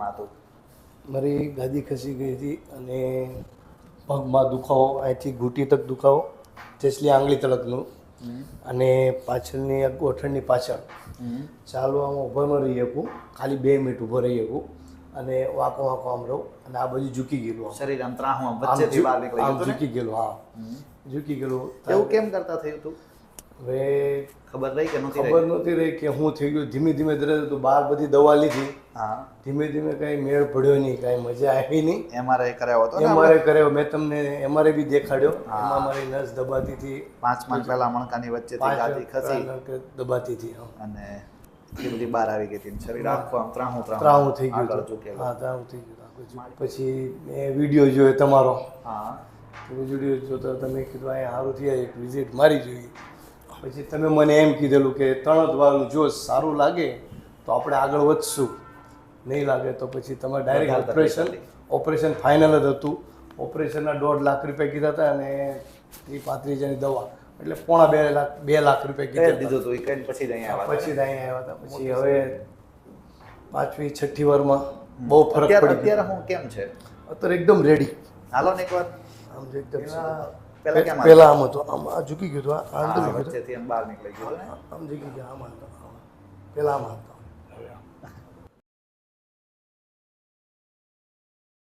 તકલીફમાં હતું. મારી ગાદી ખસી ગઈ હતી અને પગમાં દુખાવો અહીંથી ઘૂંટી તક દુખાવો તેસલી આંગળી તળકનું અને પાછળની ગોઠણની પાછળ. ચાલવામાં ઊભો ન રહી શકું ખાલી બે મિનિટ ઊભો રહી શકું અને વાંકો વાંકો આમ રહું અને આ બધું ઝૂકી ગયેલું શરીર આમ ત્રાહું આમ આમ વચ્ચેથી બહાર નીકળી? ઝૂકી ગયેલું હા. ઝૂકી ગયેલું. એવું કેમ કરતા થયું હતું હવે ખબર રહી કે નહોતી ખબર નહોતી રહી કે હું થઈ ગયું? ધીમે ધીમે ધીરે તો બહાર બધી દવા લીધી. હા. ધીમે ધીમે કાંઈ મેળ પડ્યો નહીં કાંઈ મજા આવી નહીં. એમઆરઆઈ કરાવ્યો હતો? એમઆરઆઈ કર્યો. મેં તમને એમઆરઆઈ બી દેખાડ્યો. એમાં મારી નસ દબાતી હતી. પાંચ પાંચ પહેલા મણકાની વચ્ચે ખસી. દબાતી હતી અને એ બધી બહાર આવી ગઈ હતી શરીર આખું આમ ત્રાહું ત્રાહું. થઈ ગયું. હા ત્રાહું થઈ ગયું પછી મેં વીડિયો જોયો તમારો. હા. વીડિયો જોતા તમે કીધું અહીંયા સારું થયા એક વિઝિટ મારી જોઈએ. પછી તમે મને એમ કીધેલું કે ત્રણ વાળું જો સારું લાગે તો આપણે આગળ વધશું. નહીં લાગે તો પછી તમારે ડાયરેક્ટ ઓપરેશન ઓપરેશન ફાઇનલ જ હતું. ઓપરેશનના દોઢ લાખ રૂપિયા કીધા હતા અને એ પાંત્રીસ હજારની દવા. એટલે પોણા બે લાખ બે લાખ રૂપિયા કીધા દીધું હતું. કઈ પછી જ અહીંયા પછી જ અહીંયા આવ્યા હતા. પછી હવે પાંચમી છઠ્ઠી વારમાં બહુ ફરક પડી અત્યારે હું કેમ છે? અત્યારે એકદમ રેડી હાલો ને એકવાર આમ એકદમ પહેલા કેમ પહેલા આમ હતો. આમ આ ઝૂકી ગયું હતું. આ આમ બહાર નીકળી ગયું આમ ઝૂકી ગયા આમ હતો પહેલા આમ હતો.